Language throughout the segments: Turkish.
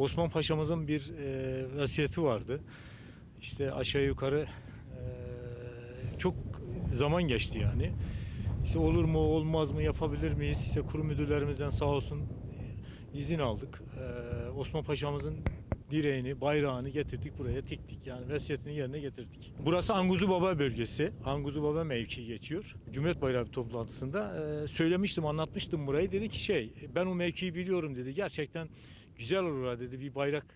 Osman Paşa'mızın bir e, vasiyeti vardı. İşte aşağı yukarı e, çok zaman geçti yani. İşte olur mu olmaz mı yapabilir miyiz? İşte kurum müdürlerimizden sağ olsun e, izin aldık. E, Osman Paşa'mızın direğini, bayrağını getirdik buraya tiktik. Yani vesiyetini yerine getirdik. Burası Anguzu Baba bölgesi. Anguzu Baba mevki geçiyor. Cumhuriyet Bayrağı toplantısında e, söylemiştim, anlatmıştım burayı. Dedi ki şey, ben o mevkiyi biliyorum dedi. Gerçekten güzel olur ha dedi bir bayrak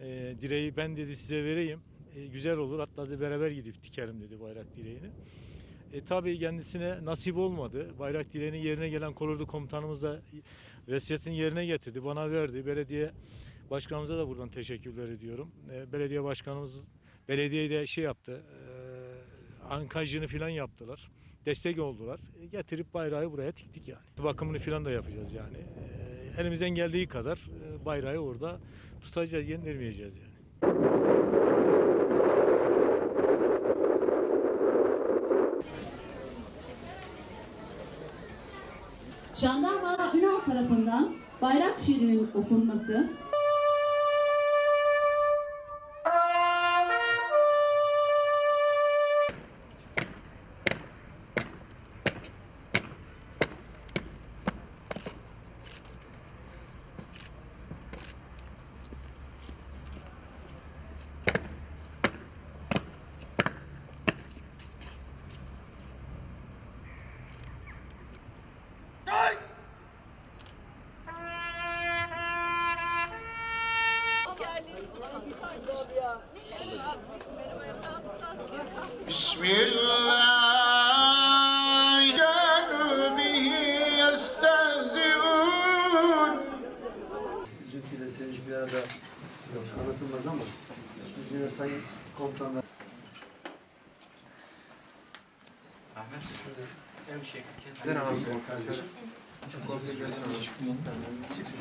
e, direği ben dedi size vereyim. E, güzel olur hatta dedi beraber gidip dikerim dedi bayrak direğini. E, tabii kendisine nasip olmadı. Bayrak direğinin yerine gelen kolordu komutanımız da vesiyetini yerine getirdi. Bana verdi. Belediye başkanımıza da buradan teşekkürler ediyorum. E, belediye başkanımız belediyeyi de şey yaptı. E, ankajını falan yaptılar. Destek oldular. E, getirip bayrağı buraya tiktik yani. Bakımını falan da yapacağız yani. E, elimizden geldiği kadar e, bayrağı orada tutacağız, yendirmeyeceğiz yani. Jandarma Ünal tarafından bayrak şiirinin okunması Bismillah Gönlü bihi yestehziun Üzüntüyle sevinç bir arada yok, anlatılmaz ama biz yine sayın komutanlar Ahmet. Şöyle hemşek. Ver abi kardeşim? Çok fazla görüyorsun Çıksın.